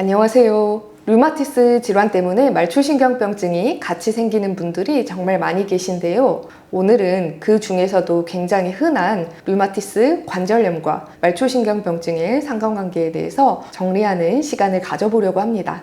안녕하세요. 류마티스 질환 때문에 말초신경병증이 같이 생기는 분들이 정말 많이 계신데요. 오늘은 그 중에서도 굉장히 흔한 류마티스 관절염과 말초신경병증의 상관관계에 대해서 정리하는 시간을 가져보려고 합니다.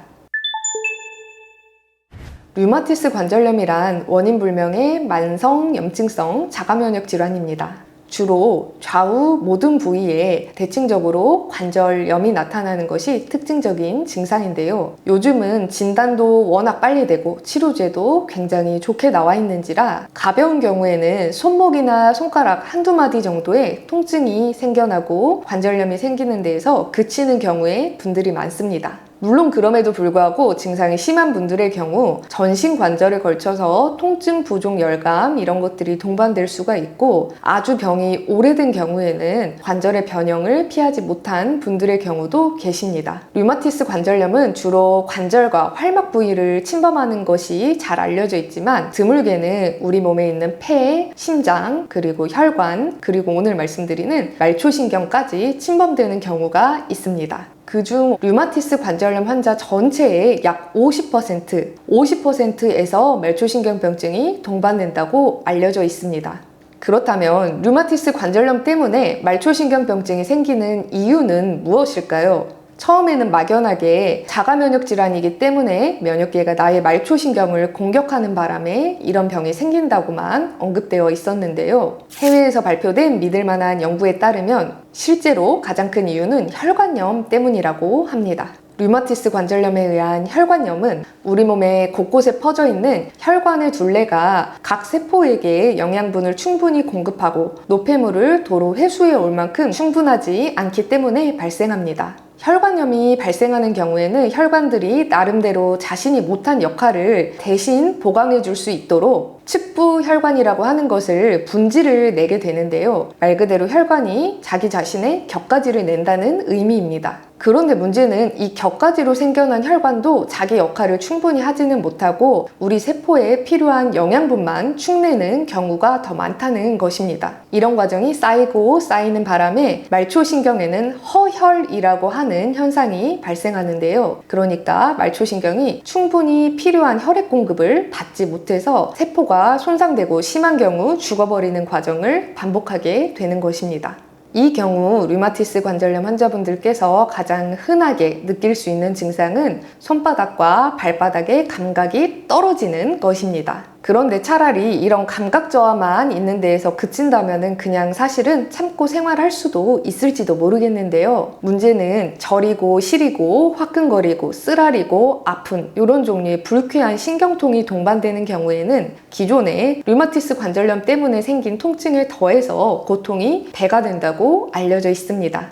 류마티스 관절염이란 원인 불명의 만성 염증성 자가면역 질환입니다. 주로 좌우 모든 부위에 대칭적으로 관절염이 나타나는 것이 특징적인 증상인데요. 요즘은 진단도 워낙 빨리 되고 치료제도 굉장히 좋게 나와 있는지라 가벼운 경우에는 손목이나 손가락 한두 마디 정도의 통증이 생겨나고 관절염이 생기는 데에서 그치는 경우에 분들이 많습니다. 물론 그럼에도 불구하고 증상이 심한 분들의 경우 전신 관절에 걸쳐서 통증, 부종, 열감 이런 것들이 동반될 수가 있고 아주 병이 오래된 경우에는 관절의 변형을 피하지 못한 분들의 경우도 계십니다. 류마티스 관절염은 주로 관절과 활막 부위를 침범하는 것이 잘 알려져 있지만 드물게는 우리 몸에 있는 폐, 심장, 그리고 혈관, 그리고 오늘 말씀드리는 말초신경까지 침범되는 경우가 있습니다. 그중 류마티스 관절염 환자 전체의 약 50%, 50%에서 말초신경병증이 동반된다고 알려져 있습니다. 그렇다면 류마티스 관절염 때문에 말초신경병증이 생기는 이유는 무엇일까요? 처음에는 막연하게 자가 면역 질환이기 때문에 면역계가 나의 말초신경을 공격하는 바람에 이런 병이 생긴다고만 언급되어 있었는데요. 해외에서 발표된 믿을만한 연구에 따르면 실제로 가장 큰 이유는 혈관염 때문이라고 합니다. 류마티스 관절염에 의한 혈관염은 우리 몸에 곳곳에 퍼져 있는 혈관의 둘레가 각 세포에게 영양분을 충분히 공급하고 노폐물을 도로 회수해 올 만큼 충분하지 않기 때문에 발생합니다. 혈관염이 발생하는 경우에는 혈관들이 나름대로 자신이 못한 역할을 대신 보강해 줄 수 있도록 측부 혈관이라고 하는 것을 분지를 내게 되는데요. 말 그대로 혈관이 자기 자신의 격가지를 낸다는 의미입니다. 그런데 문제는 이 격가지로 생겨난 혈관도 자기 역할을 충분히 하지는 못하고 우리 세포에 필요한 영양분만 축내는 경우가 더 많다는 것입니다. 이런 과정이 쌓이고 쌓이는 바람에 말초신경에는 허혈이라고 하는 현상이 발생하는데요. 그러니까 말초신경이 충분히 필요한 혈액 공급을 받지 못해서 세포가 손상되고 심한 경우 죽어버리는 과정을 반복하게 되는 것입니다. 이 경우 류마티스 관절염 환자분들께서 가장 흔하게 느낄 수 있는 증상은 손바닥과 발바닥의 감각이 떨어지는 것입니다. 그런데 차라리 이런 감각 저하만 있는 데에서 그친다면은 그냥 사실은 참고 생활할 수도 있을지도 모르겠는데요. 문제는 저리고 시리고 화끈거리고 쓰라리고 아픈 이런 종류의 불쾌한 신경통이 동반되는 경우에는 기존의 류마티스 관절염 때문에 생긴 통증에 더해서 고통이 배가 된다고 알려져 있습니다.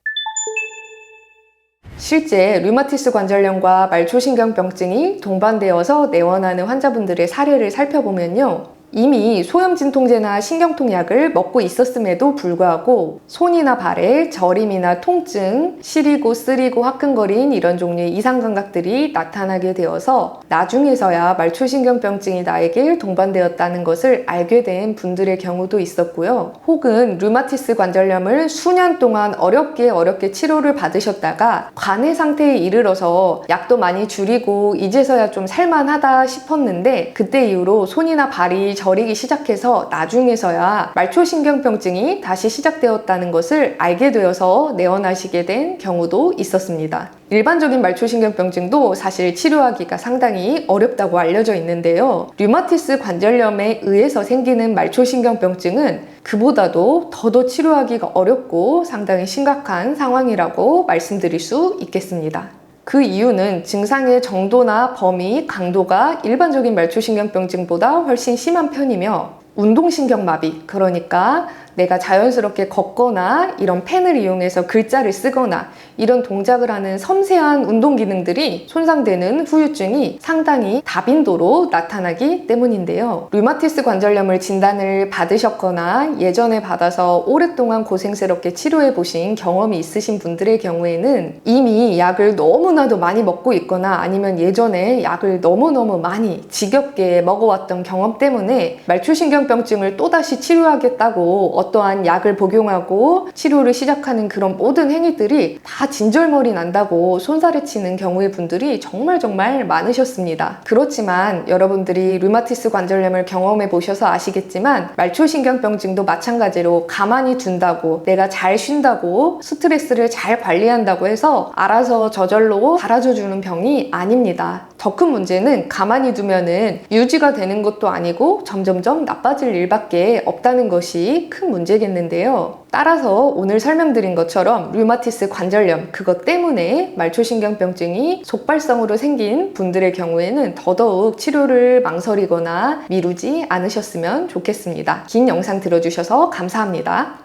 실제 류마티스 관절염과 말초신경병증이 동반되어서 내원하는 환자분들의 사례를 살펴보면요. 이미 소염 진통제나 신경통 약을 먹고 있었음에도 불구하고 손이나 발에 저림이나 통증, 시리고 쓰리고 화끈거린 이런 종류의 이상 감각들이 나타나게 되어서 나중에서야 말초신경병증이 나에게 동반되었다는 것을 알게 된 분들의 경우도 있었고요. 혹은 류마티스 관절염을 수년 동안 어렵게 어렵게 치료를 받으셨다가 관해 상태에 이르러서 약도 많이 줄이고 이제서야 좀 살만하다 싶었는데 그때 이후로 손이나 발이 저리기 시작해서 나중에서야 말초신경병증이 다시 시작되었다는 것을 알게 되어서 내원하시게 된 경우도 있었습니다. 일반적인 말초신경병증도 사실 치료하기가 상당히 어렵다고 알려져 있는데요. 류마티스 관절염에 의해서 생기는 말초신경병증은 그보다도 더더 치료하기가 어렵고 상당히 심각한 상황이라고 말씀드릴 수 있겠습니다. 그 이유는 증상의 정도나 범위, 강도가 일반적인 말초신경병증보다 훨씬 심한 편이며 운동신경마비, 그러니까 내가 자연스럽게 걷거나 이런 펜을 이용해서 글자를 쓰거나 이런 동작을 하는 섬세한 운동 기능들이 손상되는 후유증이 상당히 다빈도로 나타나기 때문인데요. 류마티스 관절염을 진단을 받으셨거나 예전에 받아서 오랫동안 고생스럽게 치료해 보신 경험이 있으신 분들의 경우에는 이미 약을 너무나도 많이 먹고 있거나 아니면 예전에 약을 너무너무 많이 지겹게 먹어왔던 경험 때문에 말초신경병증을 또다시 치료하겠다고 어떠한 약을 복용하고 치료를 시작하는 그런 모든 행위들이 다 진절머리 난다고 손살에 치는 경우의 분들이 정말 정말 많으셨습니다. 그렇지만 여러분들이 류마티스 관절염을 경험해 보셔서 아시겠지만 말초신경병증도 마찬가지로 가만히 둔다고 내가 잘 쉰다고 스트레스를 잘 관리한다고 해서 알아서 저절로 사라져 주는 병이 아닙니다. 더 큰 문제는 가만히 두면은 유지가 되는 것도 아니고 점점점 나빠질 일밖에 없다는 것이 큰 문제겠는데요. 따라서 오늘 설명드린 것처럼 류마티스 관절염 그것 때문에 말초신경병증이 속발성으로 생긴 분들의 경우에는 더더욱 치료를 망설이거나 미루지 않으셨으면 좋겠습니다. 긴 영상 들어주셔서 감사합니다.